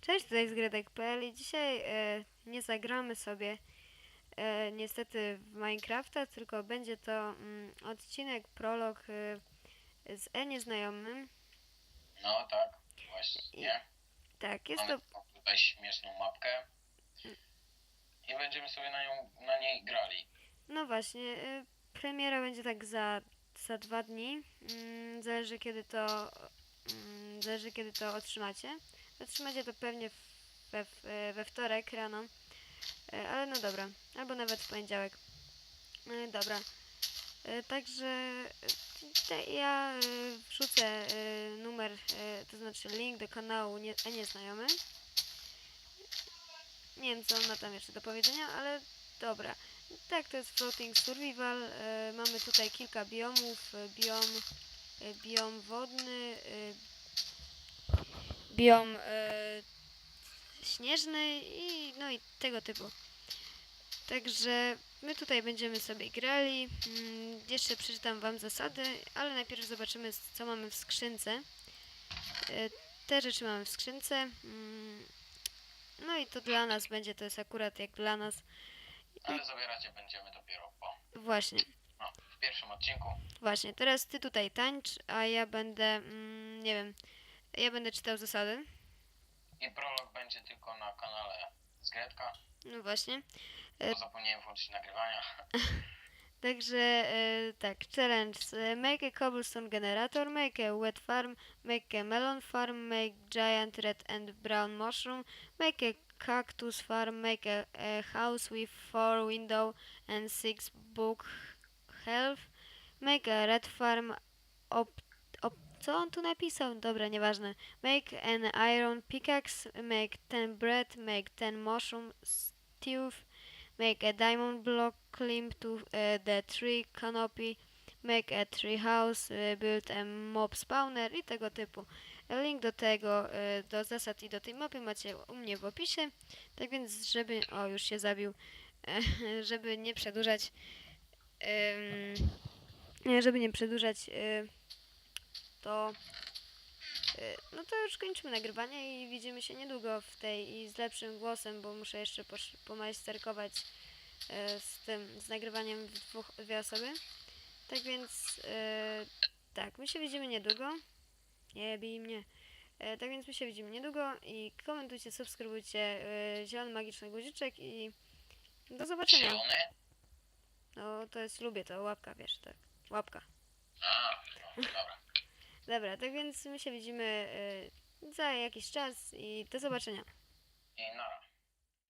Cześć, tutaj z Gredek.pl i dzisiaj e, nie zagramy sobie e, niestety w Minecrafta, tylko będzie to mm, odcinek, prolog e, z E nieznajomym. No tak, właśnie. Tak, jest Mamy to, tutaj śmieszną mapkę. I będziemy sobie na, nią, na niej grali. no właśnie, e, premiera będzie tak za, za dwa dni, mm, zależy kiedy to, mm, zależy kiedy to otrzymacie. Otrzymacie to pewnie we, we, wtorek rano, E, ale no dobra, albo nawet w poniedziałek. E, Dobra. E, Także ja wrzucę numer, to znaczy link do kanału nie, Nieznajomy. Nie wiem, co on ma tam jeszcze do powiedzenia, ale dobra. Tak, to jest Floating Survival. Mamy tutaj kilka biomów. Biom, biom wodny, biom śnieżny i no i tego typu. Także my tutaj będziemy sobie grali. Mm, jeszcze przeczytam Wam zasady, ale najpierw zobaczymy, co mamy w skrzynce. E, Te rzeczy mamy w skrzynce. Mm, No i to dla nas będzie, to jest akurat jak dla nas. Ale zabierać je będziemy dopiero po. Właśnie, No, w pierwszym odcinku. właśnie. Teraz Ty tutaj tańcz, a ja będę, mm, nie wiem, ja będę czytał zasady. I prolog będzie tylko na kanale Zgredka, No właśnie. E, bo zapomniałem włączyć nagrywania. Także e, tak, challenge. e, Make a cobblestone generator, make a wet farm, make a melon farm, make giant red and brown mushroom, make a cactus farm, make a, a house with four window and six book health, make a red farm op, op, co on tu napisał? Dobra, nieważne. Make an iron pickaxe, make ten bread, make ten mushroom stew, make a diamond block, climb to uh, the tree canopy, make a tree house, uh, build a mob spawner i tego typu. Link do tego, uh, do zasad i do tej mapy macie u mnie w opisie. Tak więc, żeby. O, już się zabił. żeby nie przedłużać. żeby nie przedłużać, to. y, No to już kończymy nagrywanie i widzimy się niedługo w tej i z lepszym głosem, bo muszę jeszcze pomajsterkować e, z tym, z nagrywaniem w dwóch, dwie osoby. Tak więc, e, tak, my się widzimy niedługo. Nie bij mnie. Tak więc my się widzimy niedługo i komentujcie, subskrybujcie Zielony Magiczny Guziczek i do zobaczenia. Zielony? No to jest, lubię to, łapka, wiesz, tak, łapka. A, no, dobra. Dobra, tak więc my się widzimy e, za jakiś czas i do zobaczenia. I na